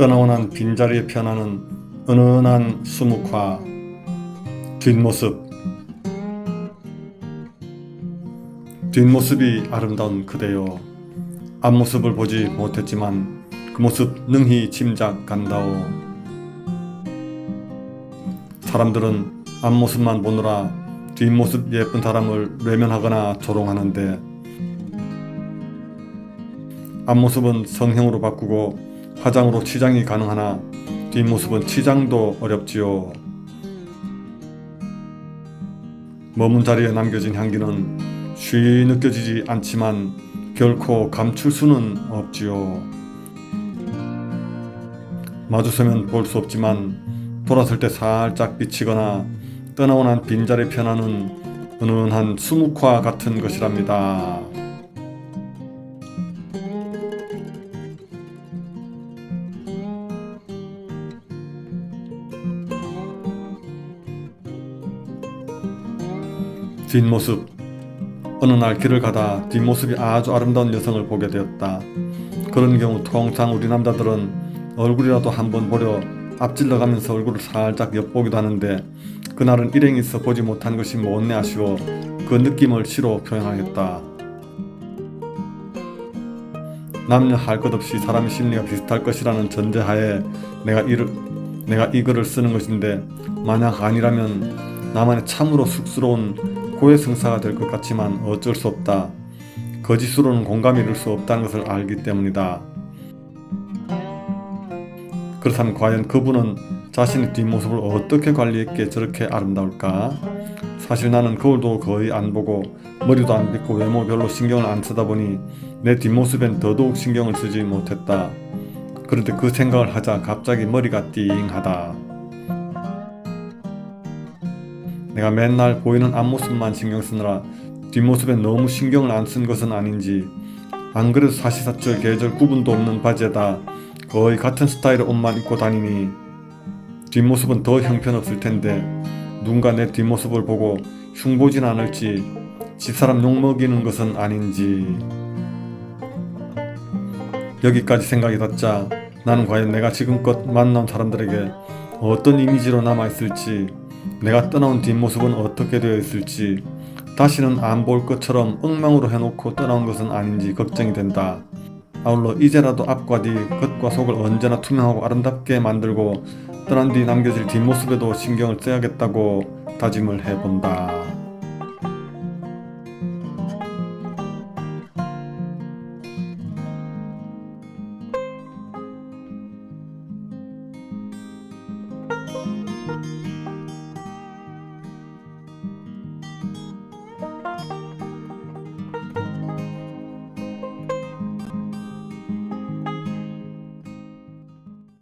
떠나오는 빈자리에 편하는 은은한 수묵화 뒷모습. 뒷모습이 아름다운 그대여. 앞모습을 보지 못했지만 그 모습 능히 짐작간다오. 사람들은 앞모습만 보느라 뒷모습 예쁜 사람을 외면하거나 조롱하는데 앞모습은 성형으로 바꾸고 화장으로 치장이 가능하나 뒷모습은 치장도 어렵지요. 머문 자리에 남겨진 향기는 쉬 느껴지지 않지만 결코 감출 수는 없지요. 마주서면 볼 수 없지만 돌았을 때 살짝 비치거나 떠나오는 빈자리 편하는 은은한 수묵화 같은 것이랍니다. 뒷모습 어느 날 길을 가다 뒷모습이 아주 아름다운 여성을 보게 되었다. 그런 경우 통상 우리 남자들은 얼굴이라도 한번 보려 앞질러 가면서 얼굴을 살짝 엿보기도 하는데 그날은 일행이 있어 보지 못한 것이 못내 아쉬워 그 느낌을 시로 표현하겠다. 남녀 할 것 없이 사람의 심리가 비슷할 것이라는 전제하에 내가 이를 내가 이 글을 쓰는 것인데 만약 아니라면 나만의 참으로 쑥스러운 고해성사가 될 것 같지만 어쩔 수 없다. 거짓으로는 공감이 이룰 수 없다는 것을 알기 때문이다. 그렇다면 과연 그분은 자신의 뒷모습을 어떻게 관리했기에 저렇게 아름다울까? 사실 나는 거울도 거의 안 보고 머리도 안 빗고 외모 별로 신경을 안 쓰다 보니 내 뒷모습엔 더더욱 신경을 쓰지 못했다. 그런데 그 생각을 하자 갑자기 머리가 띵하다. 내가 맨날 보이는 앞모습만 신경 쓰느라 뒷모습에 너무 신경을 안 쓴 것은 아닌지 안 그래도 사시사철 계절 구분도 없는 바지에다 거의 같은 스타일의 옷만 입고 다니니 뒷모습은 더 형편없을 텐데 누군가 내 뒷모습을 보고 흉보진 않을지 집사람 욕먹이는 것은 아닌지. 여기까지 생각이 닿자 나는 과연 내가 지금껏 만난 사람들에게 어떤 이미지로 남아있을지 내가 떠나온 뒷모습은 어떻게 되어 있을지 다시는 안 볼 것처럼 엉망으로 해놓고 떠나온 것은 아닌지 걱정이 된다. 아울러 이제라도 앞과 뒤, 겉과 속을 언제나 투명하고 아름답게 만들고 떠난 뒤 남겨질 뒷모습에도 신경을 써야겠다고 다짐을 해본다.